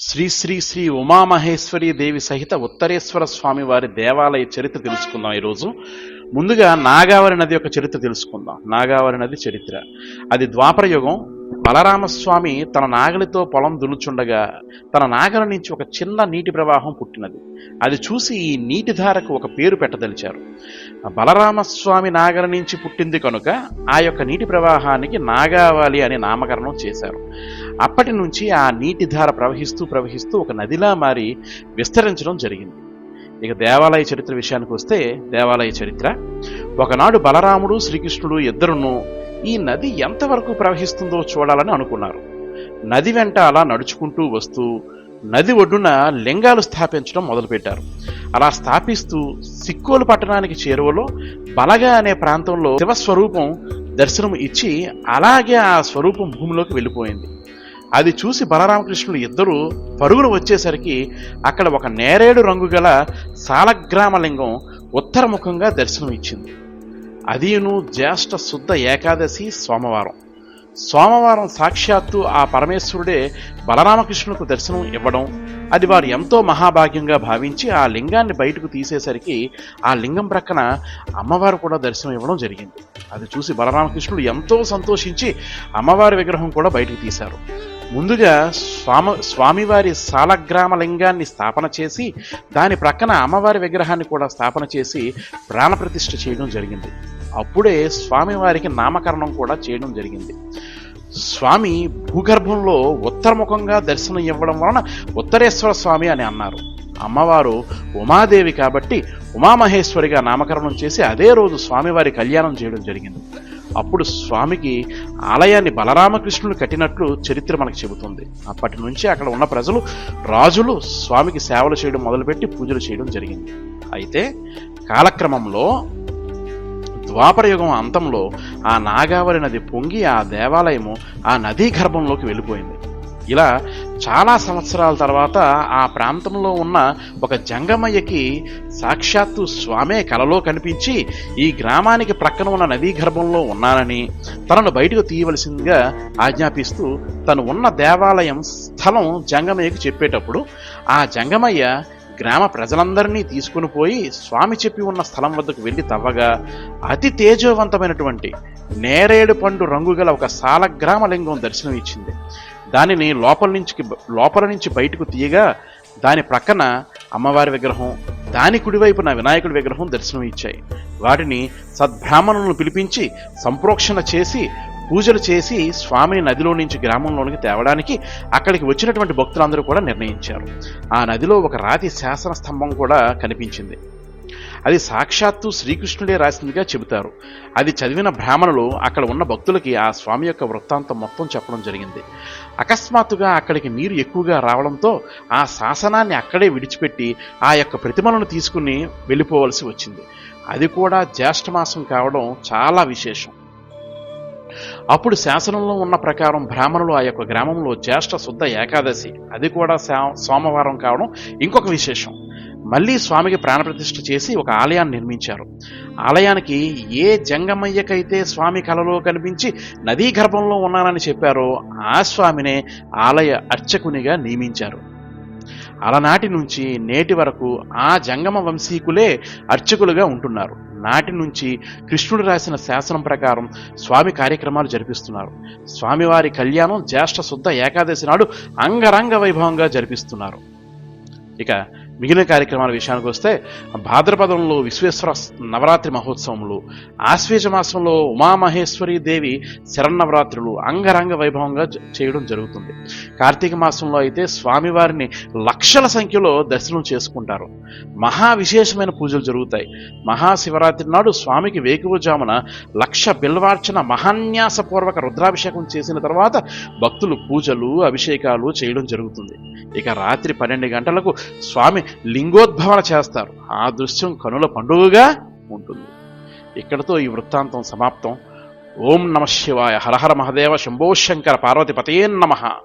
శ్రీ శ్రీ శ్రీ ఉమామహేశ్వరి దేవి సహిత ఉత్తరేశ్వర స్వామి వారి దేవాలయ చరిత్ర తెలుసుకుందాం ఈరోజు. ముందుగా నాగావరి నది యొక్క చరిత్ర తెలుసుకుందాం. నాగావరి నది చరిత్ర. అది ద్వాపర యుగం. బలరామస్వామి తన నాగలితో పొలం దులుచుండగా తన నాగల నుంచి ఒక చిన్న నీటి ప్రవాహం పుట్టినది. అది చూసి ఈ నీటి ధారకు ఒక పేరు పెట్టదలిచారు. బలరామస్వామి నాగల నుంచి పుట్టింది కనుక ఆ యొక్క నీటి ప్రవాహానికి నాగావళి అనే నామకరణం చేశారు. అప్పటి నుంచి ఆ నీటి ధార ప్రవహిస్తూ ప్రవహిస్తూ ఒక నదిలా మారి విస్తరించడం జరిగింది. ఇక దేవాలయ చరిత్ర విషయానికి వస్తే దేవాలయ చరిత్ర. ఒకనాడు బలరాముడు శ్రీకృష్ణుడు ఇద్దరును ఈ నది ఎంతవరకు ప్రవహిస్తుందో చూడాలని అనుకున్నారు. నది వెంట అలా నడుచుకుంటూ వస్తూ నది ఒడ్డున లింగాలు స్థాపించడం మొదలుపెట్టారు. అలా స్థాపిస్తూ సిక్కోలు పట్టణానికి చేరువలో బలగా అనే ప్రాంతంలో శివస్వరూపం దర్శనం ఇచ్చి అలాగే ఆ స్వరూపం భూమిలోకి వెళ్ళిపోయింది. అది చూసి బలరామకృష్ణులు ఇద్దరూ పరుగులు వచ్చేసరికి అక్కడ ఒక నేరేడు రంగు గల సాలగ్రామలింగం ఉత్తరముఖంగా దర్శనం ఇచ్చింది జ్యేష్ఠ శుద్ధ ఏకాదశి సోమవారం. సోమవారం సాక్షాత్తు ఆ పరమేశ్వరుడే బలరామకృష్ణులకు దర్శనం ఇవ్వడం అది వారు ఎంతో మహాభాగ్యంగా భావించి ఆ లింగాన్ని బయటకు తీసేసరికి ఆ లింగం ప్రక్కన అమ్మవారు కూడా దర్శనం ఇవ్వడం జరిగింది. అది చూసి బలరామకృష్ణుడు ఎంతో సంతోషించి అమ్మవారి విగ్రహం కూడా బయటకు తీశారు. ముందుగా స్వామ స్వామివారి సాలగ్రామ లింగాన్ని స్థాపన చేసి దాని ప్రక్కన అమ్మవారి విగ్రహాన్ని కూడా స్థాపన చేసి ప్రాణప్రతిష్ఠ చేయడం జరిగింది. అప్పుడే స్వామివారికి నామకరణం కూడా చేయడం జరిగింది. స్వామి భూగర్భంలో ఉత్తరముఖంగా దర్శనం ఇవ్వడం వలన ఉత్తరేశ్వర స్వామి అని అన్నారు. అమ్మవారు ఉమాదేవి కాబట్టి ఉమామహేశ్వరిగా నామకరణం చేసి అదే రోజు స్వామివారి కళ్యాణం చేయడం జరిగింది. అప్పుడు స్వామికి ఆలయాన్ని బలరామకృష్ణులు కట్టినట్లు చరిత్ర మనకు చెబుతుంది. అప్పటి నుంచి అక్కడ ఉన్న ప్రజలు రాజులు స్వామికి సేవలు చేయడం మొదలుపెట్టి పూజలు చేయడం జరిగింది. అయితే కాలక్రమంలో ద్వాపరయుగం అంతంలో ఆ నాగావళి నది పొంగి ఆ దేవాలయము ఆ నదీ గర్భంలోకి వెళ్ళిపోయింది. ఇలా చాలా సంవత్సరాల తర్వాత ఆ ప్రాంతంలో ఉన్న ఒక జంగమయ్యకి సాక్షాత్తు స్వామే కలలో కనిపించి ఈ గ్రామానికి ప్రక్కన ఉన్న నదీ గర్భంలో ఉన్నానని తనను బయటకు తీయవలసిందిగా ఆజ్ఞాపిస్తూ తను ఉన్న దేవాలయం స్థలం జంగమయ్యకు చెప్పేటప్పుడు ఆ జంగమయ్య గ్రామ ప్రజలందరినీ తీసుకుని పోయి స్వామి చెప్పి ఉన్న స్థలం వద్దకు వెళ్ళి తవ్వగా అతి తేజోవంతమైనటువంటి నేరేడు పండు రంగు గల ఒక సాలగ్రామ లింగం దర్శనం ఇచ్చింది దానిని లోపల నుంచి లోపల నుంచి బయటకు తీయగా దాని ప్రక్కన అమ్మవారి విగ్రహం దాని కుడివైపున వినాయకుడి విగ్రహం దర్శనం ఇచ్చాయి వాటిని సద్బ్రాహ్మణులను పిలిపించి సంప్రోక్షణ చేసి పూజలు చేసి స్వామిని నదిలో నుంచి గ్రామంలోనికి తేవడానికి అక్కడికి వచ్చినటువంటి భక్తులందరూ కూడా నిర్ణయించారు. ఆ నదిలో ఒక రాతి శాసన స్తంభం కూడా కనిపించింది. అది సాక్షాత్తు శ్రీకృష్ణుడే రాసిందిగా చెబుతారు. అది చదివిన బ్రాహ్మణులు అక్కడ ఉన్న భక్తులకి ఆ స్వామి యొక్క వృత్తాంతం మొత్తం చెప్పడం జరిగింది. అకస్మాత్తుగా అక్కడికి నీరు ఎక్కువగా రావడంతో ఆ శాసనాన్ని అక్కడే విడిచిపెట్టి ఆ యొక్క ప్రతిమలను తీసుకుని వెళ్ళిపోవలసి వచ్చింది. అది కూడా జ్యేష్ఠమాసం కావడం చాలా విశేషం. అప్పుడు శాసనంలో ఉన్న ప్రకారం బ్రాహ్మణులు ఆ యొక్క గ్రామంలో జ్యేష్ఠ శుద్ధ ఏకాదశి అది కూడా సోమవారం కావడం ఇంకొక విశేషం. మళ్ళీ స్వామికి ప్రాణప్రతిష్ఠ చేసి ఒక ఆలయాన్ని నిర్మించారు. ఆలయానికి ఏ జంగమయ్యకైతే స్వామి కలలో కనిపించి నదీ గర్భంలో ఉన్నానని చెప్పారో ఆ స్వామినే ఆలయ అర్చకునిగా నియమించారు. అలనాటి నుంచి నేటి వరకు ఆ జంగమ వంశీకులే అర్చకులుగా ఉంటున్నారు. నాటి నుంచి కృష్ణుడు రాసిన శాసనం ప్రకారం స్వామి కార్యక్రమాలు జరిపిస్తున్నారు. స్వామివారి కళ్యాణం జ్యేష్ఠ శుద్ధ ఏకాదశి నాడు అంగరంగ వైభవంగా జరిపిస్తున్నారు. ఇక మిగిలిన కార్యక్రమాల విషయానికి వస్తే భాద్రపదంలో విశ్వేశ్వర నవరాత్రి మహోత్సవములు ఆశ్వేజ మాసంలో ఉమామహేశ్వరి దేవి శరన్నవరాత్రులు అంగరంగ వైభవంగా చేయడం జరుగుతుంది. కార్తీక మాసంలో అయితే స్వామివారిని లక్షల సంఖ్యలో దర్శనం చేసుకుంటారు. మహా విశేషమైన పూజలు జరుగుతాయి. మహాశివరాత్రి నాడు స్వామికి వేకువజామున లక్ష బిల్వార్చన మహాన్యాసపూర్వక రుద్రాభిషేకం చేసిన తర్వాత భక్తులు పూజలు అభిషేకాలు చేయడం జరుగుతుంది. ఇక రాత్రి పన్నెండు గంటలకు స్వామి లింగోద్భవన చేస్తారు. ఆ దృశ్యం కనుల పండుగగా ఉంటుంది. ఇక్కడతో ఈ వృత్తాంతం సమాప్తం. ఓం నమ శివాయ. హరహర మహదేవ శంభో శంకర పార్వతి పతయే నమః.